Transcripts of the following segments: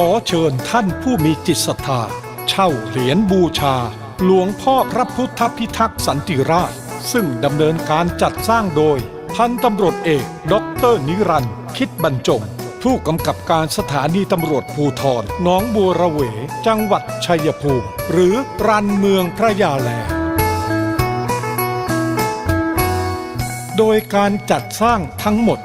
ขอเชิญท่านผู้มีจิตศรัทธา เช่าเหรียญบูชา หลวงพ่อพระพุทธพิทักษ์สันติราช ซึ่งดำเนินการจัดสร้างโดย พันตำรวจเอกดอกเตอรนิรันดร์คิดบรรจง ผู้กำกับการสถานีตำรวจภูทรหน้องบัวระเว จังหวัดชัยภูมิ หรือรันเมืองพระยาแลโดยการจัดสร้างทั้งหมด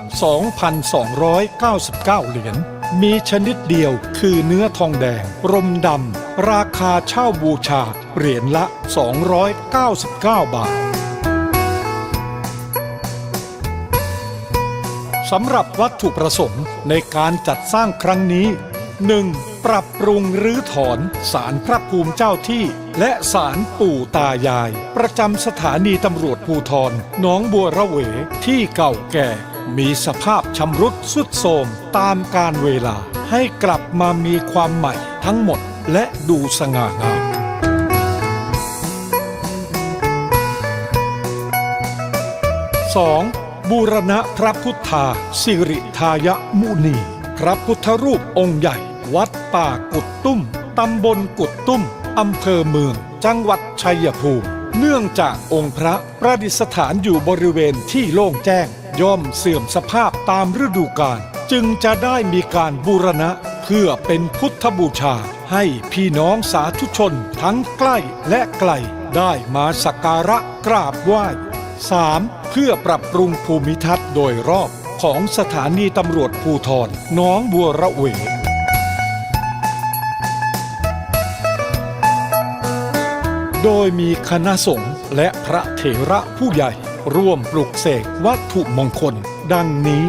2,299 เหรียญ มีชนิดเดียวคือเนื้อทองแดง รมดำ ราคาเช่าบูชา เหรียญละ 299 บาทสำหรับวัตถุประสงค์ในการจัดสร้างครั้งนี้ 1. ปรับปรุงรื้อถอนศาลพระภูมิเจ้าที่ และศาลปู่ตายาย ประจำสถานีตำรวจภูทรหนองบัวระเวที่เก่าแก่ มีสภาพชำรุดสุดโทรมตามกาลเวลาให้กลับมามีความใหม่ทั้งหมดและดูสง่างาม 2. บูรณะพระพุทธาสิริทายมุนี พระพุทธรูปองค์ใหญ่ วัดป่ากุดตุ้ม ตำบลกุดตุ้ม อำเภอเมือง จังหวัดชัยภูมิ เนื่องจากองค์พระประดิษฐานอยู่บริเวณที่โล่งแจ้ง ย่อมเสื่อมสภาพตามฤดูกาลจึงจะได้มีการบูรณะ เพื่อเป็นพุทธบูชา ให้พี่น้องสาธุชนทั้งใกล้และไกลได้มาสักการะกราบไหว้ 3. เพื่อปรับปรุงภูมิทัศน์โดยรอบของสถานีตำรวจภูทรน้องบัวระเวโดยมีคณะสงฆ์ และพระเถระผู้ใหญ่ ร่วมปลุกเสกวัตถุมงคล ดังนี้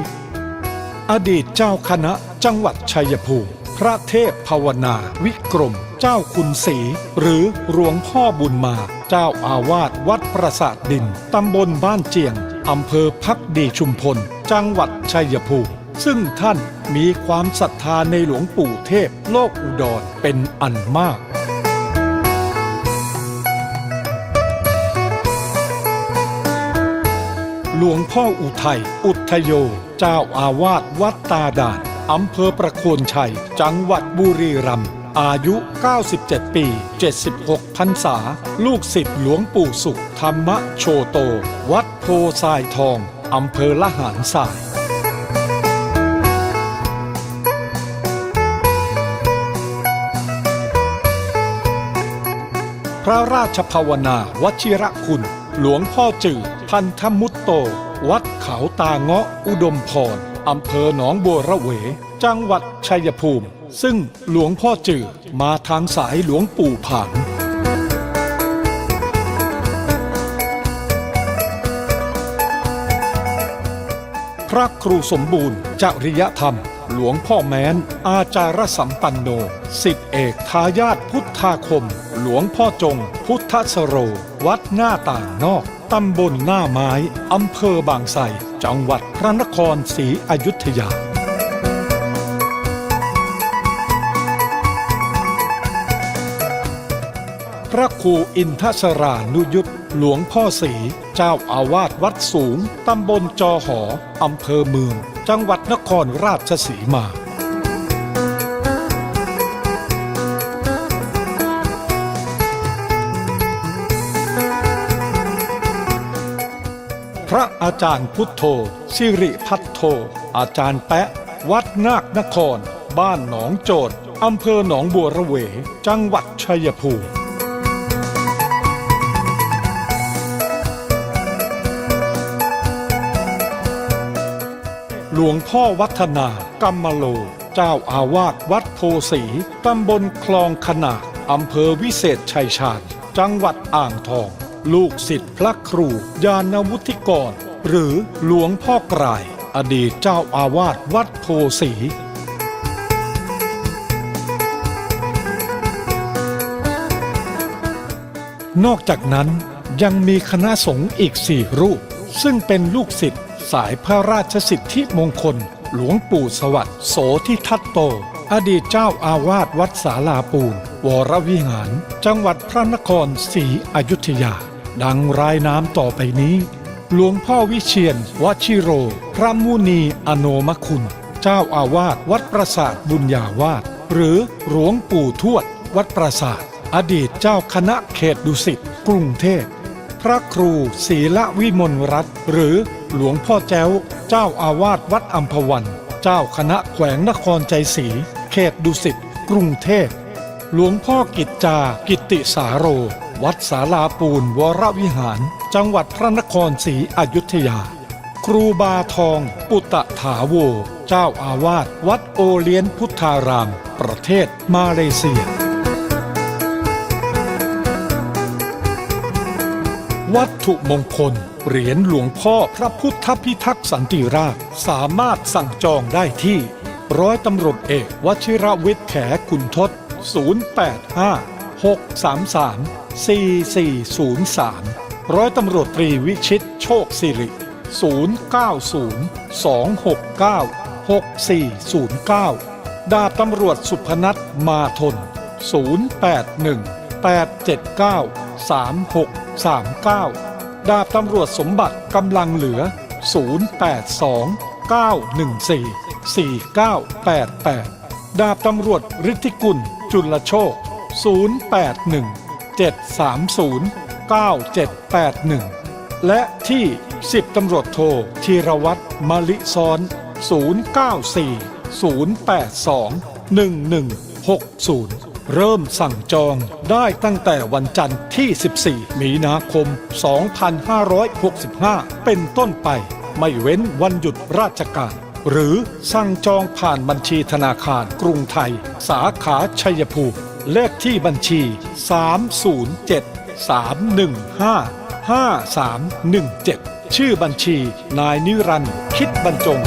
อดีตเจ้าคณะจังหวัดชัยภูมิพระเทพภาวนา วิกรม เจ้าคุณศรีหรือหลวงพ่อบุญมา เจ้าอาวาสวัดประสาทดิน ตำบลบ้านเจียง อำเภอพักดีชุมพล จังหวัดชัยภูมิซึ่งท่านมีความศรัทธาในหลวงปู่เทพโลกอุดรเป็นอันมาก หลวงพ่ออุทัย อุทโย เจ้าอาวาสวัดตาดานอำเภอประโคนชัย จังหวัดบุรีรัมย์ อายุ 97 ปี 76พรรษา ลูกศิษย์หลวงปู่สุข ธรรมโชโต วัดโพทรายทองอำเภอละหารสายพระราชภาวนาวชิระคุณ หลวงพ่อจือ พันธมุตโต วัดเขาตาเงาะอุดมพรอำเภอหนองบัวระเว จังหวัดชัยภูมิ ซึ่งหลวงพ่อจือมาทางสายหลวงปู่ผางพระครูสมบูรณ์จริยธรรม หลวงพ่อแม้น อาจารสัมปันโนสิทธิเอกทายาทพุทธาคม หลวงพ่อจง พุทธสโร วัดหน้าต่างนอก ตำบลหน้าไม้อำเภอบางไทรจังหวัดพระนครศรีอยุธยา พระครูอินทสรานุยุทธหลวงพ่อศรีเจ้าอาวาสวัดสูง ตำบลจอหออำเภอเมือง จังหวัดนครราชสีมา พระอาจารย์พุทโธสิริพัทโธ อาจารย์แปะ วัดนาคนคร บ้านหนองโจดอำเภอหนองบัวระเว จังหวัดชัยภูมิหลวงพ่อวัฒนากรรมโล เจ้าอาวาสวัดโพสีตำบลคลองขนาดอำเภอวิเศษชัยชาญ จังหวัดอ่างทอง ลูกศิษย์พระครูยานวุฒิกร หรือหลวงพ่อกราย อดีตเจ้าอาวาสวัดโพสี นอกจากนั้นยังมีคณะสงฆ์อีกสี่รูป ซึ่งเป็นลูกศิษย์สายพระราชสิทธิมงคล หลวงปู่สวัสดิ์โสทิทัตโต อดีตเจ้าอาวาสวัดสาลาปูน วรวิหาร จังหวัดพระนครศรีอยุธยา ดังรายน้ำต่อไปนี้ หลวงพ่อวิเชียนวชิโร พระมุนีอโนมคุณ เจ้าอาวาสวัดประสาทบุญญาวาสหรือหลวงปู่ทวด วัดปราสาท อดีตเจ้าคณะเขตดุสิตกรุงเทพพระครูศีละวิมลรัตน์หรือหลวงพ่อแจ้ว เจ้าอาวาสวัดอัมพวัน เจ้าคณะแขวงนครใจศรีเขตดุสิตกรุงเทพหลวงพ่อกิจจากิติสาโร วัดสาลาปูนวรวิหาร จังหวัดพระนครศรีอยุธยา ครูบาทอง ปุตตะถาโว เจ้าอาวาสวัดโอเลียนพุทธาราม ประเทศมาเลเซีย วัตถุมงคล เหรียญหลวงพ่อพระพุทธพิทักษ์สันติราชสามารถสั่งจองได้ที่ร้อยตำรวจเอกวชิรวิทย์แขขุนทศ 085 633 4403 ร้อยตำรวจตรีวิชิตโชคสิริ 090 269 6409 ดาบตำรวจสุพนัทมาทน 081 879 3639 ดาบตำรวจสมบัติกำลังเหลือ 082 914 4988 ดาบตำรวจฤทธิกุลจุลโชค 081 730 9781 และที่ 10 ตำรวจโทธีรวัตรมลิซ้อน 094 082 1160เริ่มสั่งจองได้ตั้งแต่วันจันทร์ที่ 14 มีนาคม 2565 เป็นต้นไป ไม่เว้นวันหยุดราชการ หรือสั่งจองผ่านบัญชีธนาคารกรุงไทย สาขาชัยภูมิ เลขที่บัญชี 307 315 5317 ชื่อบัญชี นายนิรันดร์คิดบรรจง